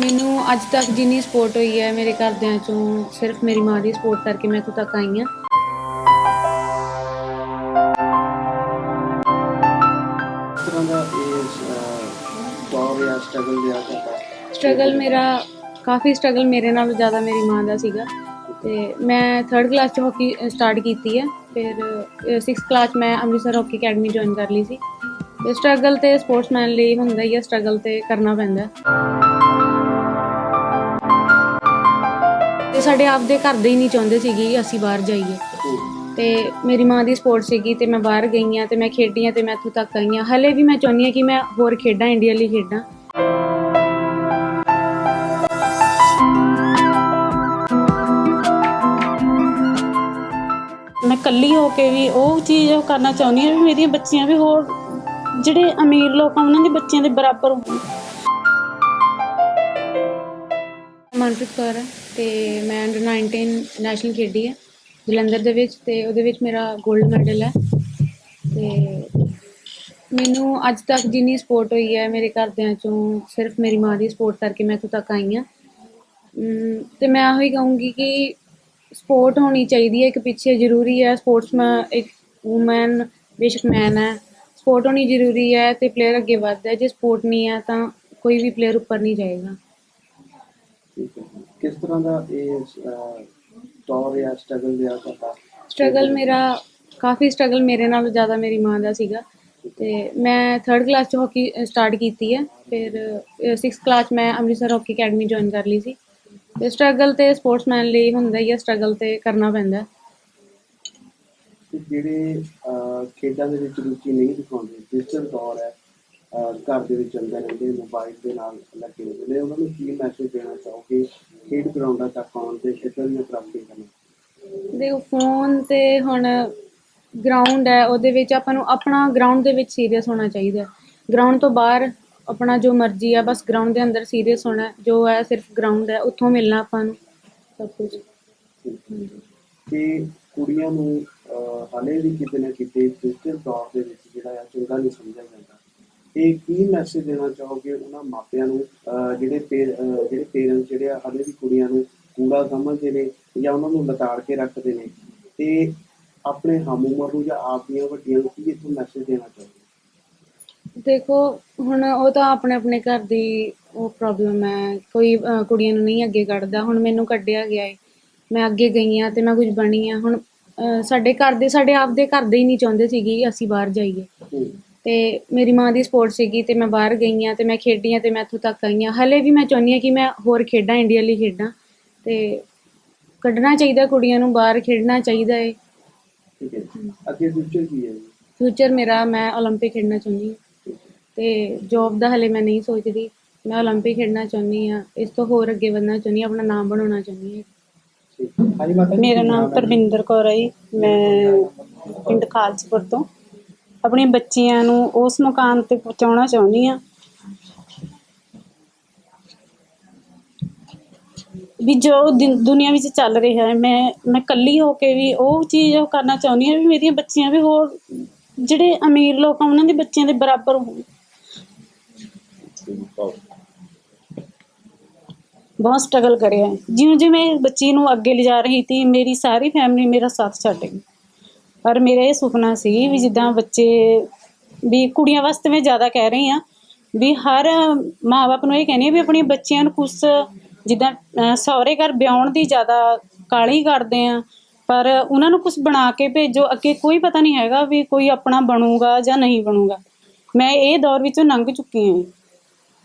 ਮੈਨੂੰ ਅੱਜ ਤੱਕ ਜਿੰਨੀ ਸਪੋਰਟ ਹੋਈ ਹੈ ਮੇਰੇ ਘਰਦਿਆਂ ਚੋਂ ਸਿਰਫ ਮੇਰੀ ਮਾਂ ਦੀ ਸਪੋਰਟ ਕਰਕੇ ਮੈਂ ਇੱਥੋਂ ਤੱਕ ਆਈ ਹਾਂ। ਕਿਸ ਤਰ੍ਹਾਂ ਦਾ ਇਹ ਅਹ, ਦੌਰ ਜਾਂ ਸਟਰਗਲ ਰਿਹਾ ਕਰਦਾ ਸਟਰਗਲ ਮੇਰਾ ਕਾਫੀ ਸਟਰਗਲ ਮੇਰੇ ਨਾਲੋਂ ਜ਼ਿਆਦਾ ਮੇਰੀ ਮਾਂ ਦਾ ਸੀਗਾ। ਤੇ ਮੈਂ 3rd ਕਲਾਸ 'ਚ ਹਾਕੀ ਸਟਾਰਟ ਕੀਤੀ ਹੈ। ਫਿਰ 6th ਕਲਾਸ ਮੈਂ ਅੰਮ੍ਰਿਤਸਰ ਹਾਕੀ ਅਕੈਡਮੀ ਜੁਆਇਨ ਕਰ ਲਈ ਸੀ। ਤੇ ਸਟਰਗਲ ਤੇ ਸਪੋਰਟਸਮੈਨ ਲਈ ਹੁੰਦਾ ਹੀ ਹੈ ਸਟਰਗਲ ਤੇ ਕਰਨਾ ਪੈਂਦਾ। ਹੈ। ਤੇ ਸਾਡੇ ਆਪਦੇ ਘਰ ਦੇ ਹੀ ਨਹੀਂ ਚਾਹੁੰਦੇ ਸੀਗੇ ਕਿ ਅਸੀਂ ਬਾਹਰ ਜਾਈਏ। ਤੇ ਮੇਰੀ ਮਾਂ ਦੀ ਸਪੋਰਟ ਸੀਗੀ ਤੇ ਮੈਂ ਬਾਹਰ ਗਈ ਹਾਂ ਤੇ ਮੈਂ ਖੇਡੀ ਹਾਂ ਤੇ ਮੈਂ ਇੱਥੋਂ ਤੱਕ ਆਈ ਹਾਂ। ਹਲੇ ਵੀ ਮੈਂ ਚਾਹੁੰਦੀ ਹਾਂ ਕਿ ਮੈਂ ਹੋਰ ਖੇਡਾਂ ਇੰਡੀਆ ਲਈ ਖੇਡਾਂ। ਮੈਂ ਇਕੱਲੀ ਹੋ ਕੇ ਵੀ ਉਹ ਚੀਜ਼ ਉਹ ਕਰਨਾ ਚਾਹੁੰਦੀ ਹਾਂ ਵੀ ਮੇਰੀਆਂ ਬੱਚੀਆਂ ਵੀ ਹੋਰ, ਜਿਹੜੇ ਅਮੀਰ ਲੋਕ ਆ, ਉਹਨਾਂ ਦੇ ਬੱਚਿਆਂ ਦੇ ਬਰਾਬਰ ਮਨਪ੍ਰੀਤ ਕੌਰ ਹੈ ਤੇ ਮੈਂ ਅੰਡਰ 19 ਨੈਸ਼ਨਲ ਖੇਡੀ ਹੈ ਜਲੰਧਰ ਦੇ ਵਿੱਚ ਤੇ ਉਹਦੇ ਵਿੱਚ ਮੇਰਾ 골ਡ ਮੈਡਲ ਹੈ ਤੇ ਮੈਨੂੰ ਅੱਜ ਤੱਕ ਜਿੰਨੀ ਸਪੋਰਟ ਹੋਈ ਹੈ ਮੇਰੇ ਘਰਦਿਆਂ ਚੋਂ ਸਿਰਫ ਮੇਰੀ ਮਾਂ ਦੀ ਸਪੋਰਟ ਕਰਕੇ ਮੈਂ ਇੱਥੋਂ ਤੱਕ ਆਈ ਹਾਂ। ਅਮ, ਤੇ ਮੈਂ ਇਹੋ ਹੀ ਕਹੂੰਗੀ ਕਿ ਸਪੋਰਟ ਹੋਣੀ ਚਾਹੀਦੀ ਹੈ ਇੱਕ ਪਿੱਛੇ ਜ਼ਰੂਰੀ ਹੈ ਸਪੋਰਟਸਮੈਨ ਇੱਕ ਔਮਨ ਬੇਸ਼ੱਕ ਮੈਨ ਹੈ। ਸਪੋਰਟ ਹੋਣੀ ਜ਼ਰੂਰੀ ਹੈ ਤੇ ਪਲੇਅਰ ਅੱਗੇ ਵੱਧਦਾ ਜੇ ਸਪੋਰਟ ਨਹੀਂ ਹੈ ਤਾਂ ਕੋਈ ਵੀ ਪਲੇਅਰ ਉੱਪਰ ਨਹੀਂ ਜਾਏਗਾ। ਕਿਸ ਤਰ੍ਹਾਂ ਦਾ ਇਹ ਦੌਰ ਜਾਂ ਸਟਰਗਲ ਰਿਹਾ ਕਰਦਾ ਸਟਰਗਲ ਮੇਰਾ ਕਾਫੀ ਸਟਰਗਲ ਮੇਰੇ ਨਾਲੋਂ ਜ਼ਿਆਦਾ ਮੇਰੀ ਮਾਂ ਦਾ ਸੀਗਾ। ਤੇ ਮੈਂ 3rd ਕਲਾਸ 'ਚ ਹਾਕੀ ਸਟਾਰਟ ਕੀਤੀ ਹੈ। ਫਿਰ 6th ਕਲਾਸ ਮੈਂ ਅੰਮ੍ਰਿਤਸਰ ਹਾਕੀ ਅਕੈਡਮੀ ਜੁਆਇਨ ਕਰ ਲਈ ਸੀ। ਤੇ ਸਟਰਗਲ ਤੇ ਸਪੋਰਟਸਮੈਨ ਲਈ ਹੁੰਦਾ ਹੀ ਹੈ ਸਟਰਗਲ ਤੇ ਕਰਨਾ ਪੈਂਦਾ ਜਿਹੜੇ ਖੇਡਾਂ ਦੇ ਵਿੱਚ ਰੁਚੀ ਨਹੀਂ ਦਿਖਾਉਂਦੇ ਡਿਜੀਟਲ ਦੌਰ ਹੈ ਘਰ ਦੇ ਵਿੱਚ ਅੰਦਰ ਰਹਿੰਦੇ ਮੋਬਾਈਲ ਦੇ ਨਾਲ ਲੱਗੇ ਹੁੰਦੇ ਨੇ। ਉਹਨਾਂ ਨੂੰ ਕੀ ਮੈਸੇਜ ਦੇਣਾ ਚਾਹੋਗੇ? ਖੇਡ ਗਰਾਊਂਡਾਂ ਤੱਕ ਆਉਣ ਤੇ ਕਿੱਦਾਂ ਦੀਆਂ ਪ੍ਰਾਪਤੀਆਂ ਕਰਨ ਦੇਖੋ ਫੋਨ ਤੇ ਹੁਣ ਗਰਾਊਂਡ ਹੈ ਉਹਦੇ ਵਿੱਚ ਆਪਾਂ ਨੂੰ ਆਪਣਾ ਗਰਾਊਂਡ ਦੇ ਵਿੱਚ ਸੀਰੀਅਸ ਹੋਣਾ ਚਾਹੀਦਾ ਗਰਾਊਂਡ ਤੋਂ ਬਾਹਰ ਆਪਣਾ ਜੋ ਮਰਜ਼ੀ ਆ ਬਸ ਗਰਾਊਂਡ ਦੇ ਅੰਦਰ ਸੀਰੀਅਸ ਹੋਣਾ ਹੈ। ਜੋ ਹੈ ਸਿਰਫ ਗਰਾਊਂਡ ਹੈ ਉੱਥੋਂ ਮਿਲਣਾ ਆਪਾਂ ਨੂੰ ਸਭ ਕੁਝ ਕਿ ਕੁੜੀਆਂ ਨੂੰ ਹਾਲੇ ਵੀ ਕਿਤੇ ਨਾ ਕਿਤੇ ਡਿਜੀਟਲ ਦੌਰ ਦੇ ਵਿੱਚ ਜਿਹੜਾ ਆ ਚੰਗਾ ਨਹੀਂ ਸਮਝਿਆ ਜਾਂਦਾ। ਇਹ ਕੀ ਮੈਸੇਜ ਦੇਣਾ ਚਾਹੋਗੇ ਉਹਨਾਂ ਮਾਪਿਆਂ ਨੂੰ ਜਿਹੜੇ ਜਿਹੜੇ ਪੇਰੈਂਟਸ ਜਿਹੜੇ ਆ ਹਾਲੇ ਵੀ ਕੁੜੀਆਂ ਨੂੰ ਕੂੜਾ ਸਮਝਦੇ ਨੇ ਜਾਂ ਉਹਨਾਂ ਨੂੰ ਲਤਾੜ ਕੇ ਰੱਖਦੇ ਨੇ? ਤੇ ਆਪਣੇ ਹਮ ਉਮਰ ਨੂੰ ਜਾਂ ਆਪ ਦੀਆਂ ਵੱਡੀਆਂ ਨੂੰ ਕੀ ਇੱਥੋਂ ਮੈਸੇਜ ਦੇਣਾ ਚਾਹੋਗੇ? ਦੇਖੋ ਹੁਣ ਉਹ ਤਾਂ ਆਪਣੇ ਆਪਣੇ ਘਰ ਦੀ ਉਹ ਪ੍ਰੋਬਲਮ ਹੈ। ਕੋਈ ਕੁੜੀਆਂ ਨੂੰ ਨਹੀਂ ਅੱਗੇ ਕੱਢਦਾ। ਹੁਣ ਮੈਨੂੰ ਕੱਢਿਆ ਗਿਆ ਹੈ ਮੈਂ ਅੱਗੇ ਗਈ ਹਾਂ ਤੇ ਮੈਂ ਕੁਝ ਬਣੀ ਹਾਂ ਹੁਣ ਸਾਡੇ ਘਰ ਦੇ ਸਾਡੇ ਆਪਦੇ ਘਰ ਦੇ ਹੀ ਨਹੀਂ ਚਾਹੁੰਦੇ ਸੀਗੇ ਅਸੀਂ ਬਾਹਰ ਜਾਈਏ। ਤੇ ਮੇਰੀ ਮਾਂ ਦੀ ਸਪੋਰਟ ਸੀਗੀ ਤੇ ਮੈਂ ਬਾਹਰ ਗਈ ਹਾਂ ਤੇ ਮੈਂ ਖੇਡੀ ਹਾਂ ਤੇ ਮੈਂ ਇੱਥੋਂ ਤੱਕ ਆਈ ਹਾਂ ਹਲੇ ਵੀ ਮੈਂ ਚਾਹੁੰਦੀ ਹਾਂ ਕਿ ਮੈਂ ਹੋਰ ਖੇਡਾਂ ਇੰਡੀਆ ਲਈ ਖੇਡਾਂ ਤੇ ਕੱਢਣਾ ਚਾਹੀਦਾ ਕੁੜੀਆਂ ਨੂੰ ਬਾਹਰ ਖੇਡਣਾ ਚਾਹੀਦਾ ਹੈ ਠੀਕ ਹੈ ਜੀ। ਅੱਗੇ ਫਿਊਚਰ ਕੀ ਹੈ ਜੀ? ਫਿਊਚਰ ਮੇਰਾ ਮੈਂ 올림픽 ਖੇਡਣਾ ਚਾਹੁੰਦੀ ਹਾਂ ਤੇ ਜੌਬ ਦਾ ਹਲੇ ਮੈਂ ਨਹੀਂ ਸੋਚਦੀ ਮੈਂ 올림픽 ਖੇਡਣਾ ਚਾਹੁੰਦੀ ਹਾਂ ਇਸ ਤੋਂ ਹੋਰ ਅੱਗੇ ਵਧਣਾ ਚਾਹੁੰਦੀ ਹਾਂ ਆਪਣਾ ਨਾਮ ਬਣਾਉਣਾ ਚਾਹੁੰਦੀ ਹਾਂ ਠੀਕ ਹੈ। ਹਾਂਜੀ ਮਾਤਾ ਜੀ, ਮੇਰਾ ਕੀ ਨਾਮ ਹੈ ਜੀ? ਪਰਵਿੰਦਰ ਕੌਰ ਹੈ ਜੀ। ਮੈਂ ਪਿੰਡ ਖਾਲਸਪੁਰ ਤੋਂ ਆਪਣੀਆਂ ਬੱਚੀਆਂ ਨੂੰ ਉਸ ਮੁਕਾਮ ਤੇ ਪਹੁੰਚਾਉਣਾ ਚਾਹੁੰਦੀ ਆ ਵੀ ਜੋ ਦੁਨੀਆ ਵਿੱਚ ਚੱਲ ਰਿਹਾ ਹੈ, ਮੈਂ ਮੈਂ ਇਕੱਲੀ ਹੋ ਕੇ ਵੀ ਉਹ ਚੀਜ਼ ਉਹ ਕਰਨਾ ਚਾਹੁੰਦੀ ਹਾਂ ਵੀ ਮੇਰੀਆਂ ਬੱਚੀਆਂ ਵੀ ਹੋਰ ਜਿਹੜੇ ਅਮੀਰ ਲੋਕ ਆ, ਉਹਨਾਂ ਦੇ ਬੱਚਿਆਂ ਦੇ ਬਰਾਬਰ ਹੋਣ। ਬਹੁਤ ਸਟਰਗਲ ਕਰਿਆ ਹੈ। ਜਿਉਂ ਜਿਵੇਂ ਬੱਚੀ ਨੂੰ ਅੱਗੇ ਲਿਜਾ ਰਹੀ ਸੀ, ਮੇਰੀ ਸਾਰੀ ਫੈਮਿਲੀ ਮੇਰਾ ਸਾਥ ਛੱਡ ਗਈ। ਪਰ ਮੇਰਾ ਇਹ ਸੁਪਨਾ ਸੀ ਵੀ ਜਿੱਦਾਂ ਬੱਚੇ ਵੀ ਕੁੜੀਆਂ ਵਾਸਤੇ ਮੈਂ ਜ਼ਿਆਦਾ ਕਹਿ ਰਹੀ ਹਾਂ ਵੀ ਹਰ ਮਾਪੇ ਨੂੰ ਇਹ ਕਹਿੰਦੀ ਹਾਂ ਵੀ ਆਪਣੀਆਂ ਬੱਚਿਆਂ ਨੂੰ ਕੁਛ ਜਿੱਦਾਂ ਸਹੁਰੇ ਘਰ ਵਿਆਹੁਣ ਦੀ ਜ਼ਿਆਦਾ ਕਾਹਲੀ ਕਰਦੇ ਆ ਪਰ ਉਹਨਾਂ ਨੂੰ ਕੁਝ ਬਣਾ ਕੇ ਭੇਜੋ। ਅੱਗੇ ਕੋਈ ਪਤਾ ਨਹੀਂ ਹੈਗਾ ਵੀ ਕੋਈ ਆਪਣਾ ਬਣੂਗਾ ਜਾਂ ਨਹੀਂ ਬਣੂਗਾ। ਮੈਂ ਇਹ ਦੌਰ ਵਿੱਚੋਂ ਲੰਘ ਚੁੱਕੀ ਹਾਂ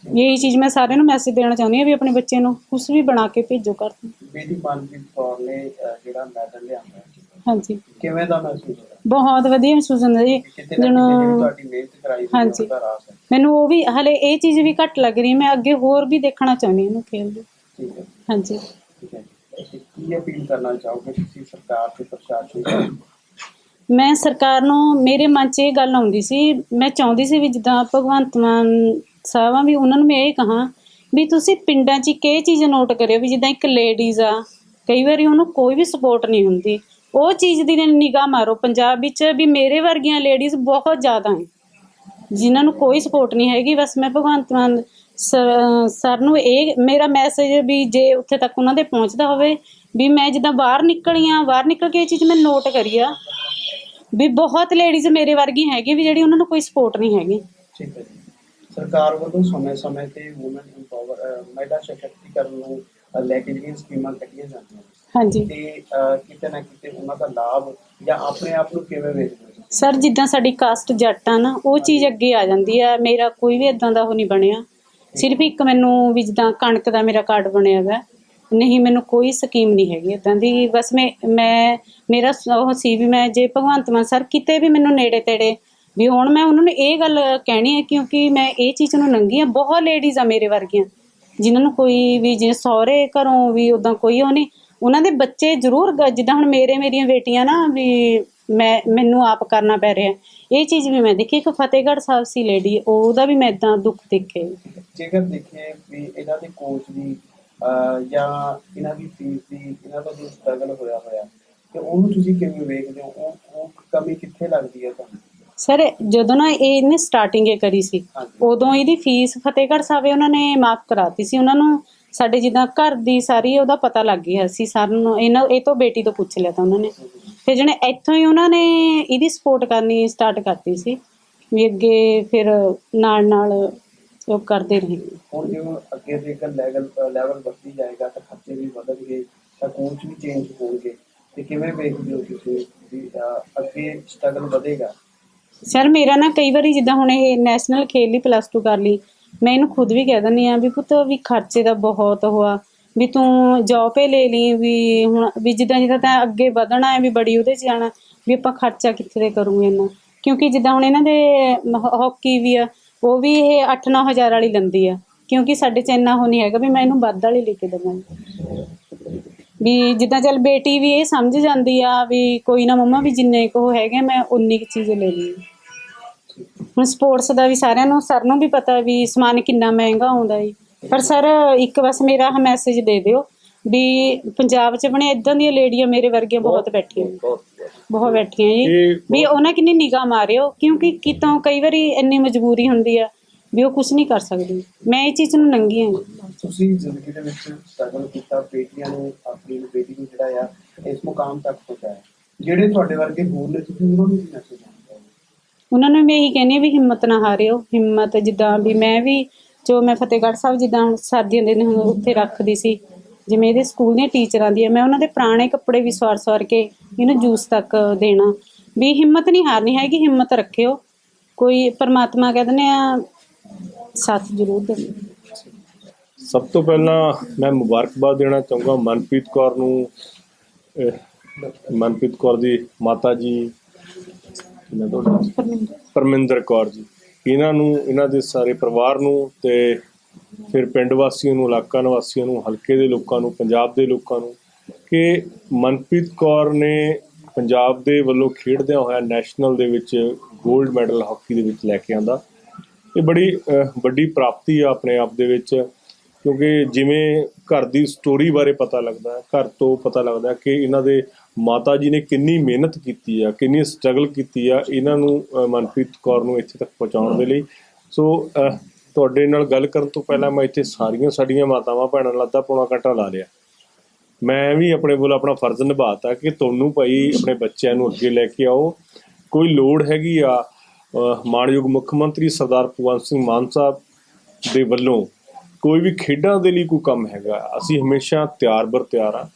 ਇਹੀ ਚੀਜ਼ ਮੈਂ ਸਾਰਿਆਂ ਨੂੰ ਮੈਸੇਜ ਦੇਣਾ ਚਾਹੁੰਦੀ ਹਾਂ ਵੀ ਆਪਣੇ ਬੱਚੇ ਨੂੰ ਕੁਝ ਵੀ ਬਣਾ ਕੇ ਭੇਜੋ ਕਰ ਬੇਟੀ ਮਨਪ੍ਰੀਤ ਕੌਰ ਨੇ ਜਿਹੜਾ ਮੈਡਲ ਲਿਆਂਦਾ ਹਾਂਜੀ। ਕਿਵੇਂ ਦਾ ਮਹਿਸੂਸ ਹੋਇਆ? ਬਹੁਤ ਵਧੀਆ ਮਹਿਸੂਸ ਹੁੰਦਾ ਜੀ। ਕਿਤੇ ਨਾ ਕਿਤੇ ਜਿਹੜੀ ਜਿਹਨੂੰ ਤੁਹਾਡੀ ਮਿਹਨਤ ਕਰਾਈ ਹਾਂਜੀ। ਉਹਦਾ ਰਾਸ ਹੈ। ਮੈਨੂੰ ਉਹ ਵੀ ਹਲੇ ਇਹ ਚੀਜ਼ ਵੀ ਘੱਟ ਲੱਗ ਰਹੀ ਮੈਂ ਅੱਗੇ ਹੋਰ ਵੀ ਦੇਖਣਾ ਚਾਹੁੰਦੀ ਹਾਂ ਇਹਨੂੰ ਖੇਲਦੇ ਠੀਕ ਹੈ। ਹਾਂਜੀ। ਠੀਕ ਹੈ। ਤੇ ਕੀ ਅਪੀਲ ਕਰਨਾ ਚਾਹੋਗੇ? ਤੁਸੀਂ ਸਰਕਾਰ ਤੇ ਪ੍ਰਸ਼ਾਸਨ ਨੂੰ ਮੈਂ ਸਰਕਾਰ ਨੂੰ ਮੇਰੇ ਮਨ 'ਚ ਇਹ ਗੱਲ ਆਉਂਦੀ ਸੀ ਮੈਂ ਚਾਹੁੰਦੀ ਸੀ ਵੀ ਜਿੱਦਾਂ ਭਗਵੰਤ ਮਾਨ ਸਾਹਿਬ ਵੀ ਉਹਨਾਂ ਨੂੰ ਮੈਂ ਇਹ ਕਹਾਂ ਵੀ ਤੁਸੀਂ ਪਿੰਡਾਂ 'ਚ ਇੱਕ ਇਹ ਚੀਜ਼ ਨੋਟ ਕਰਿਓ ਵੀ ਜਿੱਦਾਂ ਇੱਕ ਲੇਡੀਜ਼ ਆ ਕਈ ਵਾਰੀ ਉਹਨੂੰ ਕੋਈ ਵੀ ਸਪੋਰਟ ਨਹੀਂ ਹੁੰਦੀ। ਉਹ ਚੀਜ਼ ਦੀ ਨਿਗਾਹ ਮਾਰੋ। ਪੰਜਾਬ ਵਿੱਚ ਵੀ ਮੇਰੇ ਵਰਗੀਆਂ ਲੇਡੀਜ਼ ਬਹੁਤ ਜ਼ਿਆਦਾ ਹੈ ਜਿਨ੍ਹਾਂ ਨੂੰ ਕੋਈ ਸਪੋਰਟ ਨਹੀਂ ਹੈਗੀ। ਬਸ ਮੈਂ ਭਗਵੰਤ ਮਾਨ ਸਰ ਸਰ ਨੂੰ ਇਹ ਮੇਰਾ ਮੈਸੇਜ ਵੀ ਜੇ ਉੱਥੇ ਤੱਕ ਉਹਨਾਂ ਦੇ ਪਹੁੰਚਦਾ ਹੋਵੇ ਵੀ ਮੈਂ ਜਿੱਦਾਂ ਬਾਹਰ ਨਿਕਲੀ ਆ ਬਾਹਰ ਨਿਕਲ ਕੇ ਇਹ ਚੀਜ਼ ਮੈਂ ਨੋਟ ਕਰੀ ਆ ਵੀ ਬਹੁਤ ਲੇਡੀਜ਼ ਮੇਰੇ ਵਰਗੀ ਹੈਗੀ ਵੀ ਜਿਹੜੀ ਉਹਨਾਂ ਨੂੰ ਕੋਈ ਸਪੋਰਟ ਨਹੀਂ ਹੈਗੀ। ਠੀਕ ਹੈ ਜੀ। ਸਰਕਾਰ ਵੱਲੋਂ ਸਮੇਂ-ਸਮੇਂ ਤੇ ਔਮਨ ਇੰਪਾਵਰ ਮਹਿਲਾ ਸਸ਼ਕਤੀਕਰਨ ਨੂੰ ਅਹ, ਲੈ ਕੇ ਜਿਹੜੀਆਂ ਸਕੀਮਾਂ ਕੱਢੀਆਂ ਜਾਂਦੀਆਂ ਨੇ ਹਾਂਜੀ। ਤੇ ਅਹ, ਕਿਤੇ ਨਾ ਕਿਤੇ ਉਹਨਾਂ ਦਾ ਲਾਭ ਜਾਂ ਆਪਣੇ ਆਪ ਨੂੰ ਕਿਵੇਂ ਵੇਖਦੇ ਹੋ? ਸਰ ਜਿੱਦਾਂ ਸਾਡੀ ਕਾਸਟ ਜੱਟ ਆ ਨਾ ਉਹ ਚੀਜ਼ ਅੱਗੇ ਆ ਜਾਂਦੀ ਆ। ਮੇਰਾ ਕੋਈ ਵੀ ਇਦਾਂ ਦਾ ਉਹ ਨਹੀਂ ਬਣਿਆ। ਸਿਰਫ ਇੱਕ ਮੈਨੂੰ ਵੀ ਜਿੱਦਾਂ ਕਣਕ ਦਾ ਮੇਰਾ ਕਾਰਡ ਬਣਿਆ ਵਾ ਨਹੀਂ ਮੈਨੂੰ ਕੋਈ ਸਕੀਮ ਨਹੀਂ ਹੈਗੀ ਇਦਾਂ ਦੀ। ਬਸ ਮੈਂ ਮੈਂ ਮੇਰਾ ਸ- ਉਹ ਸੀ ਵੀ ਮੈਂ ਜੇ ਭਗਵੰਤ ਮਾਨ ਸਰ ਕਿਤੇ ਵੀ ਮੈਨੂੰ ਨੇੜੇ ਤੇੜੇ ਵੀ ਹੁਣ ਮੈਂ ਉਹਨਾਂ ਨੂੰ ਇਹ ਗੱਲ ਕਹਿਣੀ ਹੈ ਕਿਉਂਕਿ ਮੈਂ ਇਹ ਚੀਜ਼ ਨੂੰ ਨੰਗੀ ਆ। ਬਹੁਤ ਲੇਡੀਜ਼ ਆ ਮੇਰੇ ਵਰਗੀਆਂ ਜਿਨ੍ਹਾਂ ਨੂੰ ਕੋਈ ਵੀ ਜਿਵੇਂ ਸਹੁਰੇ ਘਰੋਂ ਵੀ ਉਦਾਂ ਕੋਈ ਉਹ ਨਹੀਂ। ਉਹਨਾਂ ਦੇ ਬੱਚੇ ਜ਼ਰੂਰ ਗ- ਜਿੱਦਾਂ ਹੁਣ ਮੇਰੇ ਮੇਰੀਆਂ ਬੇਟੀਆਂ ਨਾ ਵੀ ਮੈਂ ਮੈਨੂੰ ਆਪ ਕਰਨਾ ਪੈ ਰਿਹਾ। ਇਹ ਚੀਜ਼ ਵੀ ਮੈਂ ਦੇਖੀ ਇੱਕ ਫਤਿਹਗੜ੍ਹ ਸਾਹਿਬ ਸੀ ਲੇਡੀ ਉਹਦਾ ਵੀ ਮੈਂ ਇਦਾਂ ਦੁੱਖ ਦੇਖੇ ਜੇਕਰ ਦੇਖੀਏ ਵੀ ਇਹਨਾਂ ਦੇ ਕੋਚ ਦੀ ਅਹ, ਜਾਂ ਇਹਨਾਂ ਦੀ ਫੀਸ ਦੀ ਇਹਨਾਂ ਦਾ ਜੋ ਸਟਰਗਲ ਹੋਇਆ ਹੋਇਆ ਤੇ ਉਹਨੂੰ ਤੁਸੀਂ ਕਿਵੇਂ ਵੇਖਦੇ ਹੋ? ਉਹ ਉਹ ਕਮੀ ਕਿੱਥੇ ਲੱਗਦੀ ਹੈ ਤੁਹਾਨੂੰ? ਸਰ ਜਦੋਂ ਨਾ ਇਹ ਇਹਨੇ ਸਟਾਰਟਿੰਗ ਇਹ ਕਰੀ ਸੀ ਹਾਂਜੀ। ਉਦੋਂ ਇਹਦੀ ਫੀਸ ਫਤਿਹਗੜ੍ਹ ਸਾਹਿਬ ਉਹਨਾਂ ਨੇ ਮਾਫ ਕਰਾਤੀ ਸੀ। ਉਹਨਾਂ ਨੂੰ ਸਾਡੇ ਜਿੱਦਾਂ ਘਰ ਦੀ ਸਾਰੀ ਉਹਦਾ ਪਤਾ ਲੱਗ ਗਿਆ ਸੀ ਸਾਰਿਆਂ ਨੂੰ ਇਹਨਾਂ ਇਹ ਤੋਂ ਬੇਟੀ ਤੋਂ ਪੁੱਛ ਲਿਆ ਤਾਂ ਉਹਨਾਂ ਨੇ। ਫਿਰ ਜਿਹੜੇ ਇੱਥੋਂ ਹੀ ਉਹਨਾਂ ਨੇ ਇਹਦੀ ਸਪੋਰਟ ਕਰਨੀ ਸਟਾਰਟ ਕਰਤੀ ਸੀ ਵੀ ਅੱਗੇ ਫਿਰ ਨਾਲ ਨਾਲ ਉਹ ਕਰਦੇ ਰਹੇ। ਹੁਣ ਜਿਵੇਂ ਅੱਗੇ ਦੇ ਇੱਕ ਲੈਵਲ ਲੈਵਲ ਵੱਧਦੀ ਜਾਏਗਾ ਤਾਂ ਖਰਚੇ ਵੀ ਵਧਣਗੇ ਤਾਂ ਕੋਚ ਵੀ ਚੇਂਜ ਹੋਣਗੇ। ਤੇ ਕਿਵੇਂ ਵੇਖਦੇ ਹੋ ਤੁਸੀਂ ਵੀ ਅਹ, ਅੱਗੇ ਸਟਰਗਲ ਵਧੇਗਾ? ਸਰ ਮੇਰਾ ਨਾ ਕਈ ਵਾਰੀ ਜਿੱਦਾਂ ਹੁਣ ਇਹ ਨੈਸ਼ਨਲ ਖੇਲ ਲਈ ਪਲੱਸ 2 ਕਰ ਲਈ ਮੈਂ ਇਹਨੂੰ ਖੁਦ ਵੀ ਕਹਿ ਦਿੰਦੀ ਆ ਵੀ ਪੁੱਤ ਵੀ ਖਰਚੇ ਦਾ ਬਹੁਤ ਹੋਆ, ਵੀ ਤੂੰ ਜੌਬ ਏ ਲੈ ਲਈ, ਵੀ ਹੁਣ, ਵੀ ਜਿੱਦਾਂ ਜਿੱਦਾਂ ਤਾਂ ਅੱਗੇ ਵਧਣਾ ਹੈ, ਵੀ ਬੜੀ ਉਹਦੇ 'ਚ ਜਾਣਾ, ਵੀ ਆਪਾਂ ਖਰਚਾ ਕਿੱਥੇ ਦੇ ਕਰੂਗੇ ਇੰਨਾ ਕਿਉਂਕਿ ਜਿੱਦਾਂ ਹੁਣ ਇਹਨਾਂ ਦੇ ਹਾਕੀ ਵੀ ਆ, ਉਹ ਵੀ ਇਹ 8-9 ਹਜ਼ਾਰ ਵਾਲੀ ਲੈਂਦੀ ਆ। ਕਿਉਂਕਿ ਸਾਡੇ 'ਚ ਇੰਨਾ ਹੋ ਨਹੀਂ ਹੈਗਾ ਵੀ ਮੈਂ ਇਹਨੂੰ ਵੱਧ ਵਾਲੀ ਲੈ ਕੇ ਦੇਵਾਂਗੀ ਵੀ ਜਿੱਦਾਂ ਚੱਲ ਬੇਟੀ ਵੀ ਇਹ ਸਮਝ ਜਾਂਦੀ ਆ ਵੀ ਕੋਈ ਨਾ ਮੰਮਾ ਵੀ ਜਿੰਨੇ ਕੁ ਉਹ ਹੈਗੇ ਮੈਂ ਉਨੀ ਕੁ ਚੀਜ਼ ਲੈ ਲਈ। ਹੁਣ ਸਪੋਰਟਸ ਦਾ ਵੀ ਸਾਰਿਆਂ ਨੂੰ ਸਰ ਨੂੰ ਵੀ ਪਤਾ ਵੀ ਸਮਾਨ ਕਿੰਨਾ ਮਹਿੰਗਾ ਆਉਂਦਾ ਜੀ। ਪਰ ਸਰ ਇੱਕ ਬਸ ਮੇਰਾ ਮੈਸੇਜ ਦੇ ਦਿਓ ਵੀ ਪੰਜਾਬ 'ਚ ਬਣੇ ਇਦਾਂ ਦੀਆਂ ਲੇਡੀਆਂ ਮੇਰੇ ਵਰਗੀਆਂ ਬਹੁਤ ਬੈਠੀਆਂ। ਬਹੁਤ ਬੈਠੀਆਂ। ਜੀ। ਵੀ ਉਹਨਾਂ ਕਿੰਨੀ ਨਿਗਾਹ ਮਾਰਿਓ ਕਿਉਂਕਿ ਕਿਤੋਂ ਕਈ ਵਾਰੀ ਇੰਨੀ ਮਜਬੂਰੀ ਹੁੰਦੀ ਆ ਵੀ ਉਹ ਕੁਝ ਨਹੀਂ ਕਰ ਸਕਦੀ। ਮੈਂ ਇਹ ਚੀਜ਼ ਨੂੰ ਨੰਗੀ ਹਾਂ ਤੁਸੀਂ ਜ਼ਿੰਦਗੀ ਦੇ ਵਿੱਚ ਸਟਰਗਲ ਕੀਤਾ ਬੇਟੀਆਂ ਨੂੰ ਆਪਣੀ ਬੇਟੀ ਨੂੰ ਜਿਹੜਾ ਆ ਇਸ ਮੁਕਾਮ ਤੱਕ ਪਹੁੰਚਾਇਆ। ਜਿਹੜੇ ਤੁਹਾਡੇ ਵਰਗੇ ਹੋਰ ਨੇ ਤੁਸੀਂ ਉਹਨਾਂ ਨੂੰ ਵੀ ਮੈਸੇਜ ਦਿੰਦੇ ਉਹਨਾਂ ਨੂੰ ਮੈਂ ਇਹੀ ਕਹਿੰਦੀ ਹਾਂ ਵੀ ਹਿੰਮਤ ਨਾ ਹਾਰਿਓ, ਹਿੰਮਤ ਜਿੱਦਾਂ ਵੀ ਮੈਂ ਵੀ ਜੋ ਮੈਂ ਫਤਿਹਗੜ੍ਹ ਸਾਹਿਬ ਜਿੱਦਾਂ ਸਰਦੀਆਂ ਦੇ ਦਿਨ ਉੱਥੇ ਰੱਖਦੀ ਸੀ, ਜਿਵੇਂ ਇਹਦੇ ਸਕੂਲ ਦੀਆਂ ਟੀਚਰਾਂ ਦੀ ਮੈਂ ਉਹਨਾਂ ਦੇ ਪੁਰਾਣੇ ਕੱਪੜੇ ਵੀ ਸਵਾਰ ਸਵਾਰ ਕੇ ਇਹਨੂੰ ਜੂਸ ਤੱਕ ਦੇਣਾ। ਵੀ ਹਿੰਮਤ ਨਹੀਂ ਹਾਰਨੀ ਹੈਗੀ, ਹਿੰਮਤ ਰੱਖਿਓ। ਕੋਈ ਪਰਮਾਤਮਾ ਕਹਿੰਦੇ ਆ, ਸਾਥ ਜ਼ਰੂਰ ਦੇਵੇ ਸਭ ਤੋਂ ਪਹਿਲਾਂ ਮੈਂ ਮੁਬਾਰਕਬਾਦ ਦੇਣਾ ਚਾਹੂੰਗਾ ਮਨਪ੍ਰੀਤ ਕੌਰ ਨੂੰ ਮਨਪ੍ਰੀਤ ਕੌਰ ਦੀ ਮਾਤਾ ਜੀ ਕਿਹਨਾਂ ਤੁਹਾਡਾ ਪਰਮਿੰਦਰ ਕੌਰ ਜੀ। ਇਹਨਾਂ ਨੂੰ, ਇਹਨਾਂ ਦੇ ਸਾਰੇ ਪਰਿਵਾਰ ਨੂੰ ਤੇ ਫਿਰ ਪਿੰਡ ਵਾਸੀਆਂ ਨੂੰ, ਇਲਾਕਾ ਨਿਵਾਸੀਆਂ ਨੂੰ, ਹਲਕੇ ਦੇ ਲੋਕਾਂ ਨੂੰ, ਪੰਜਾਬ ਦੇ ਲੋਕਾਂ ਨੂੰ ਕਿ ਮਨਪ੍ਰੀਤ ਕੌਰ ਨੇ ਪੰਜਾਬ ਦੇ ਵੱਲੋਂ ਖੇਡਦਿਆਂ ਹੋਇਆ ਨੈਸ਼ਨਲ ਦੇ ਵਿੱਚ 골ਡ ਮੈਡਲ ਹਾਕੀ ਦੇ ਵਿੱਚ ਲੈ ਕੇ ਆਂਦਾ। ਇਹ ਬੜੀ ਵੱਡੀ ਪ੍ਰਾਪਤੀ ਆ ਆਪਣੇ ਆਪ ਦੇ ਵਿੱਚ। ਕਿਉਂਕਿ ਜਿਵੇਂ ਘਰ ਦੀ ਸਟੋਰੀ ਬਾਰੇ ਪਤਾ ਲੱਗਦਾ ਘਰ ਤੋਂ ਪਤਾ ਲੱਗਦਾ ਕਿ ਇਹਨਾਂ ਦੇ ਮਾਤਾ ਜੀ ਨੇ ਕਿੰਨੀ ਮਿਹਨਤ ਕੀਤੀ ਆ, ਕਿੰਨੀ ਸਟਰਗਲ ਕੀਤੀ ਆ ਇਹਨਾਂ ਨੂੰ ਮਨਪ੍ਰੀਤ ਕੌਰ ਨੂੰ ਇੱਥੇ ਤੱਕ ਪਹੁੰਚਾਉਣ ਦੇ ਲਈ। ਸੋ ਤੁਹਾਡੇ ਨਾਲ ਗੱਲ ਕਰਨ ਤੋਂ ਪਹਿਲਾਂ ਮੈਂ ਇੱਥੇ ਸਾਰੀਆਂ ਸਾਡੀਆਂ ਮਾਤਾਵਾਂ ਭੈਣਾਂ ਨਾਲ ਅੱਧਾ ਪੌਣਾ ਘੰਟਾ ਲਾ ਲਿਆ। ਮੈਂ ਵੀ ਆਪਣੇ ਕੋਲ ਆਪਣਾ ਫਰਜ਼ ਨਿਭਾਤਾ ਕਿ ਤੁਹਾਨੂੰ ਭਾਈ ਆਪਣੇ ਬੱਚਿਆਂ ਨੂੰ ਅੱਗੇ ਲੈ ਕੇ ਆਓ। ਕੋਈ ਲੋੜ ਹੈਗੀ ਆ ਅਹ ਮਾਣਯੋਗ ਮੁੱਖ ਮੰਤਰੀ ਸਰਦਾਰ ਭਗਵੰਤ ਸਿੰਘ ਮਾਨ ਸਾਹਿਬ ਦੇ ਵੱਲੋਂ ਕੋਈ ਵੀ ਖੇਡਾਂ ਦੇ ਲਈ ਕੋਈ ਕੰਮ ਹੈਗਾ। ਅਸੀਂ ਹਮੇਸ਼ਾ ਤਿਆਰ ਬਰ ਤਿਆਰ ਆ।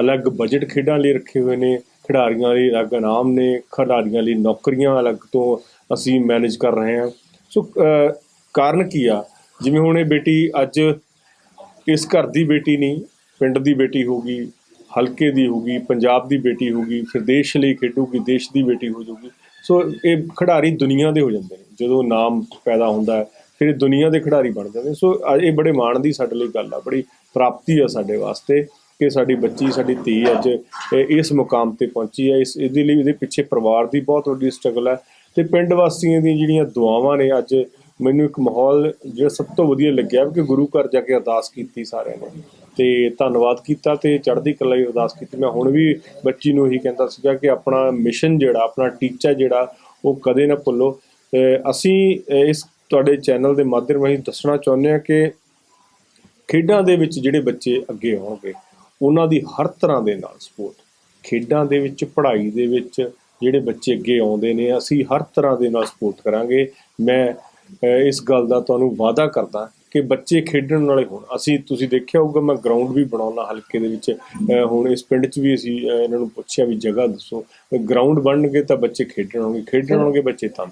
ਅਲੱਗ ਬਜਟ ਖੇਡਾਂ ਲਈ ਰੱਖੇ ਹੋਏ ਨੇ, ਖਿਡਾਰੀਆਂ ਲਈ ਅਲੱਗ ਇਨਾਮ ਨੇ, ਖਿਡਾਰੀਆਂ ਲਈ ਨੌਕਰੀਆਂ ਅਲੱਗ ਤੋਂ ਅਸੀਂ ਮੈਨੇਜ ਕਰ ਰਹੇ ਹਾਂ। ਸੋ ਕਾਰਨ ਕੀ ਆ? ਜਿਵੇਂ ਹੁਣ ਇਹ ਬੇਟੀ ਅੱਜ ਇਸ ਘਰ ਦੀ ਬੇਟੀ ਨਹੀਂ, ਪਿੰਡ ਦੀ ਬੇਟੀ ਹੋਗੀ ਹਲਕੇ ਦੀ ਹੋਗੀ ਪੰਜਾਬ ਦੀ ਬੇਟੀ ਹੋਗੀ ਫਿਰ ਦੇਸ਼ ਲਈ ਖੇਡੂਗੀ, ਦੇਸ਼ ਦੀ ਬੇਟੀ ਹੋ ਜਾਊਗੀ। ਸੋ ਇਹ ਖਿਡਾਰੀ ਦੁਨੀਆ ਦੇ ਹੋ ਜਾਂਦੇ ਨੇ। ਜਦੋਂ ਨਾਮ ਪੈਦਾ ਹੁੰਦਾ ਜਿਹੜੇ ਦੁਨੀਆ ਦੇ ਖਿਡਾਰੀ ਬਣ ਜਾਂਦੇ। ਨੇ। ਸੋ ਇਹ ਬੜੇ ਮਾਣ ਦੀ ਸਾਡੇ ਲਈ ਗੱਲ ਆ। ਬੜੀ ਪ੍ਰਾਪਤੀ ਆ ਸਾਡੇ ਵਾਸਤੇ ਕਿ ਸਾਡੀ ਬੱਚੀ, ਸਾਡੀ ਧੀ ਅੱਜ ਇਸ ਮੁਕਾਮ ਤੇ ਪਹੁੰਚੀ ਹੈ। ਇਸ, ਇਹਦੇ ਲਈ ਇਹਦੇ ਪਿੱਛੇ ਪਰਿਵਾਰ ਦੀ ਬਹੁਤ ਵੱਡੀ ਸਟਰਗਲ ਹੈ ਤੇ ਪਿੰਡ ਵਾਸੀਆਂ ਦੀਆਂ ਜਿਹੜੀਆਂ ਦੁਆਵਾਂ ਨੇ ਅੱਜ, ਮੈਨੂੰ ਇੱਕ ਮਾਹੌਲ ਜਿਹੜਾ ਸਭ ਤੋਂ ਵਧੀਆ ਲੱਗਿਆ ਕਿ ਗੁਰੂ ਘਰ ਜਾ ਕੇ ਅਰਦਾਸ ਕੀਤੀ ਸਾਰਿਆਂ ਨੇ। ਤੇ ਧੰਨਵਾਦ ਕੀਤਾ ਤੇ ਚੜ੍ਹਦੀ ਕਲਾ ਲਈ ਅਰਦਾਸ ਕੀਤੀ। ਮੈਂ ਹੁਣ ਵੀ ਬੱਚੀ ਨੂੰ ਇਹੀ ਕਹਿੰਦਾ ਸੀਗਾ ਕਿ ਆਪਣਾ ਮਿਸ਼ਨ ਜਿਹੜਾ, ਆਪਣਾ ਟੀਚਾ ਜਿਹੜਾ, ਉਹ ਕਦੇ ਨਾ ਭੁੱਲੋ। ਅਸੀਂ ਇਸ ਤੁਹਾਡੇ ਚੈਨਲ ਦੇ ਮਾਧਿਅਮ ਰਾਹੀਂ ਦੱਸਣਾ ਚਾਹੁੰਦੇ ਹਾਂ ਕਿ ਖੇਡਾਂ ਦੇ ਵਿੱਚ ਜਿਹੜੇ ਬੱਚੇ ਅੱਗੇ ਆਉਣਗੇ ਉਹਨਾਂ ਦੀ ਹਰ ਤਰ੍ਹਾਂ ਦੇ ਨਾਲ ਸਪੋਰਟ। ਖੇਡਾਂ ਦੇ ਵਿੱਚ ਪੜ੍ਹਾਈ ਦੇ ਵਿੱਚ ਜਿਹੜੇ ਬੱਚੇ ਅੱਗੇ ਆਉਂਦੇ ਨੇ ਅਸੀਂ ਹਰ ਤਰ੍ਹਾਂ ਦੇ ਨਾਲ ਸਪੋਰਟ ਕਰਾਂਗੇ। ਮੈਂ ਇਸ ਗੱਲ ਦਾ ਤੁਹਾਨੂੰ ਵਾਅਦਾ ਕਰਦਾ ਕਿ ਬੱਚੇ ਖੇਡਣ ਵਾਲੇ ਹੋਣ। ਅਸੀਂ ਤੁਸੀਂ ਦੇਖਿਆ ਹੋਊਗਾ ਮੈਂ ਗਰਾਊਂਡ ਵੀ ਬਣਾਉਣਾ ਹਲਕੇ ਦੇ ਵਿੱਚ ਹੁਣ ਇਸ ਪਿੰਡ 'ਚ ਵੀ ਅਸੀਂ ਇਹਨਾਂ ਨੂੰ ਪੁੱਛਿਆ ਵੀ ਜਗ੍ਹਾ ਦੱਸੋ। ਗਰਾਊਂਡ ਬਣਨਗੇ ਤਾਂ ਬੱਚੇ ਖੇਡਣ ਆਉਣਗੇ ਖੇਡਣ ਆਉਣਗੇ ਬੱਚੇ ਤੰਦਰੁਸਤ